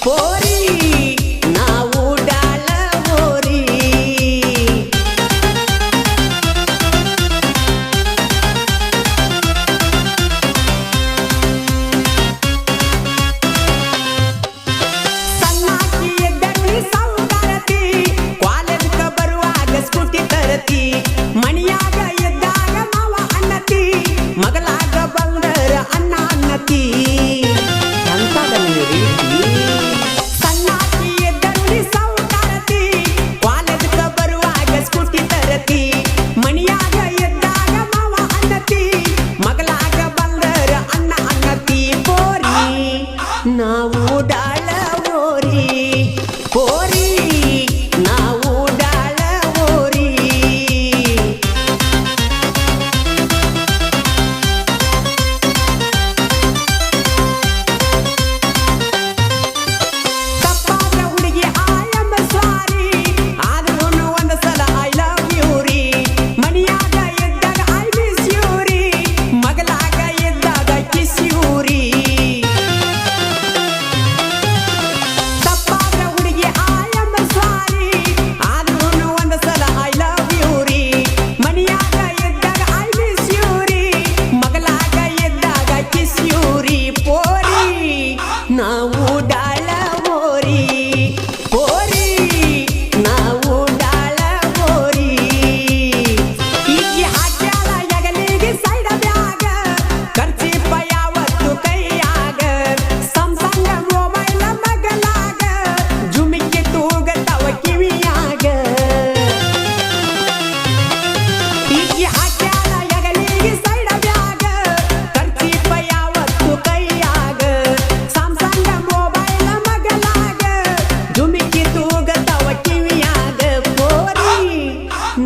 Por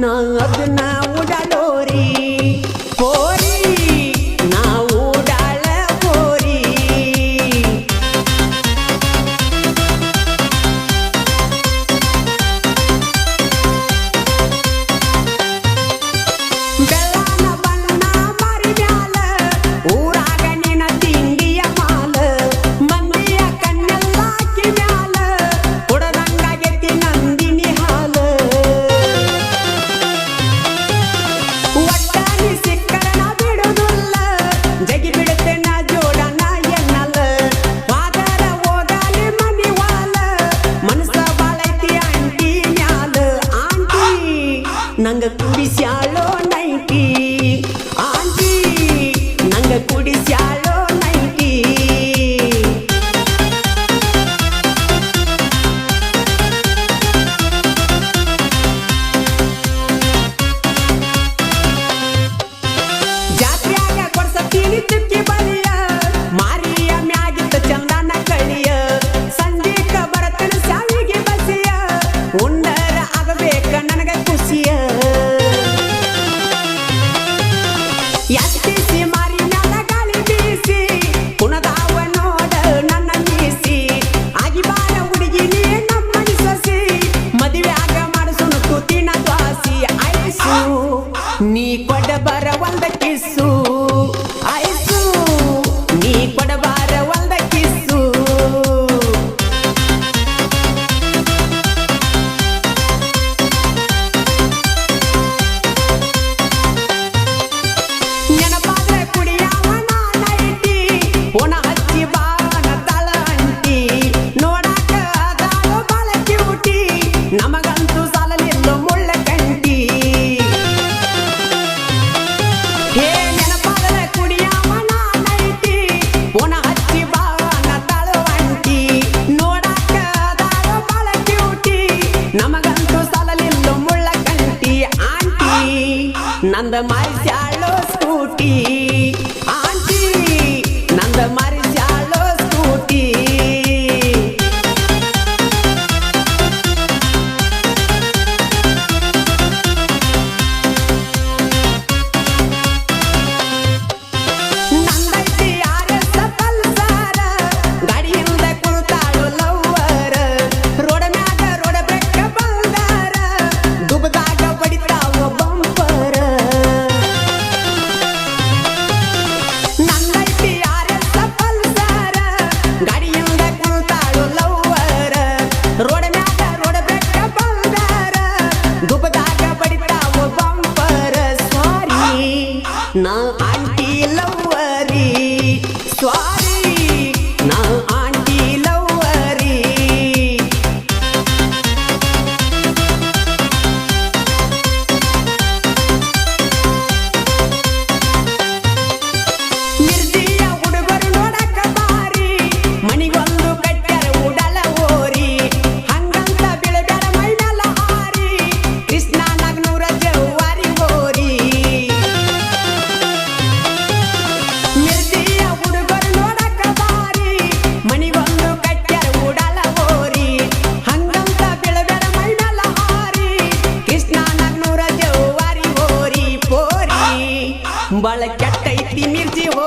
না উড়ালো রে। அங்க குடிசாலோ mais ತುಂಬಳ ಕೆಟ್ಟೈತಿ ಮಿರ್ಜಿ ಹೋ